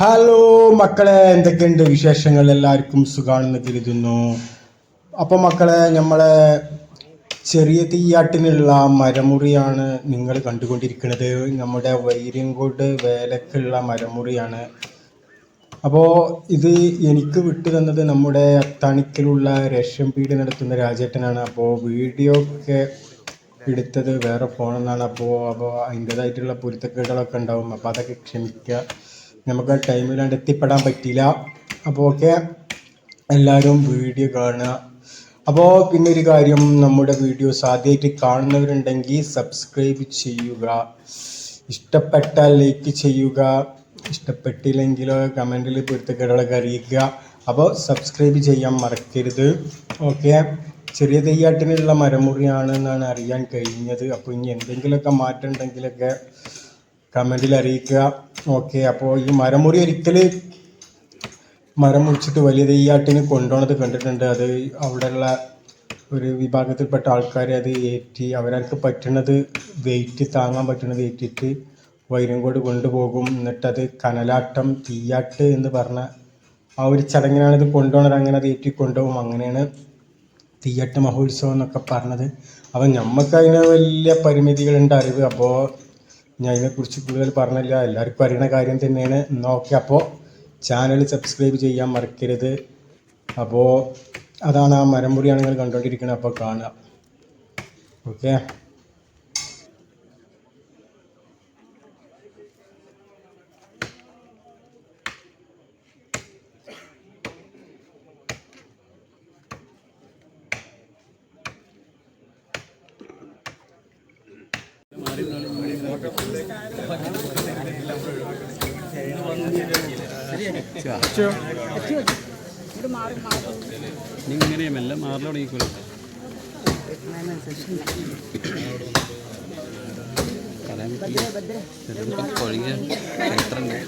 Hello മക്കളെ എന്തൊക്കെയുണ്ട് വിശേഷങ്ങൾ? എല്ലാവർക്കും സുഖാണെന്ന് കരുതുന്നു. അപ്പോൾ മക്കളെ നമ്മളെ ചെറിയ തീയാട്ടിനുള്ള മരമുറിയാണ് നിങ്ങൾ കണ്ടുകൊണ്ടിരിക്കുന്നത്. നമ്മുടെ വൈര്യങ്കോട് വേലക്കുള്ള മരമുറിയാണ്. അപ്പോൾ ഇത് എനിക്ക് വിട്ടു തന്നത് നമ്മുടെ അത്താണിക്കലുള്ള രക്ഷം പീഡ് നടത്തുന്ന രാജേട്ടനാണ്. അപ്പോൾ വീഡിയോ ഒക്കെ എടുത്തത് വേറെ ഫോണെന്നാണ് അപ്പോൾ അപ്പോൾ അതിന്റേതായിട്ടുള്ള പൊരുത്തക്കേടുകളൊക്കെ ഉണ്ടാവും. അപ്പോൾ അതൊക്കെ ക്ഷമിക്കുക നമുക്ക് ടൈമിൽ കണ്ട് എത്തിപ്പെടാൻ പറ്റിയില്ല. അപ്പോൾ ഓക്കെ എല്ലാവരും വീഡിയോ കാണുക. അപ്പോൾ പിന്നെ ഒരു കാര്യം നമ്മുടെ വീഡിയോസ് ആദ്യമായിട്ട് കാണുന്നവരുണ്ടെങ്കിൽ സബ്സ്ക്രൈബ് ചെയ്യുക. ഇഷ്ടപ്പെട്ടാൽ ലൈക്ക് ചെയ്യുക. ഇഷ്ടപ്പെട്ടില്ലെങ്കിൽ കമന്റിൽ പൊരുത്തക്കേടുകളൊക്കെ അറിയിക്കുക. അപ്പോൾ സബ്സ്ക്രൈബ് ചെയ്യാൻ മറക്കരുത്. ഓക്കെ ചെറിയ തെയ്യാട്ടിനുള്ള മരമുറിയാണ് എന്നാണ് അറിയാൻ കഴിഞ്ഞത്. അപ്പോൾ ഇനി എന്തെങ്കിലുമൊക്കെ മാറ്റം ഉണ്ടെങ്കിലൊക്കെ കമന്റിൽ അറിയിക്കുക. ഓക്കെ അപ്പോൾ ഈ മരമുറി ഒരിക്കൽ മരം മുറിച്ചിട്ട് വലിയ തെയ്യാട്ടിന് കൊണ്ടുപോണത് കണ്ടിട്ടുണ്ട്. അത് അവിടെയുള്ള ഒരു വിഭാഗത്തിൽപ്പെട്ട ആൾക്കാർ അത് ഏറ്റി അവർക്ക് പറ്റുന്നത് വെയിറ്റ് താങ്ങാൻ പറ്റുന്നത് ഏറ്റിട്ട് വൈരങ്കോട് കൊണ്ടുപോകും. എന്നിട്ടത് കനലാട്ടം തീയാട്ട് എന്ന് പറഞ്ഞ ആ ഒരു ചടങ്ങിനാണ് ഇത് കൊണ്ടുപോകുന്നത് അങ്ങനെ അത് ഏറ്റി കൊണ്ടുപോകും. അങ്ങനെയാണ് തീയാട്ട് മഹോത്സവം എന്നൊക്കെ പറഞ്ഞത്. അപ്പം നമുക്ക് അതിന് വലിയ പരിമിതികളുണ്ട് അറിവ്. അപ്പോൾ ഞാൻ ഇതിനെക്കുറിച്ച് കൂടുതൽ പറഞ്ഞില്ല. എല്ലാവർക്കും അറിയുന്ന കാര്യം തന്നെയാണ്. എന്നാൽ അപ്പോൾ ചാനൽ സബ്സ്ക്രൈബ് ചെയ്യാൻ മറക്കരുത്. അപ്പോൾ അതാണ് ആ മരമുറിയാണ് നിങ്ങൾ കണ്ടുകൊണ്ടിരിക്കുന്നത് അപ്പോൾ കാണുക ഓക്കെ? ഇങ്ങനെ മെല്ലെ മാറല തുടങ്ങിക്കോളൂ. കൊഴുകിയ ചരിത്രമുണ്ട്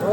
ഓ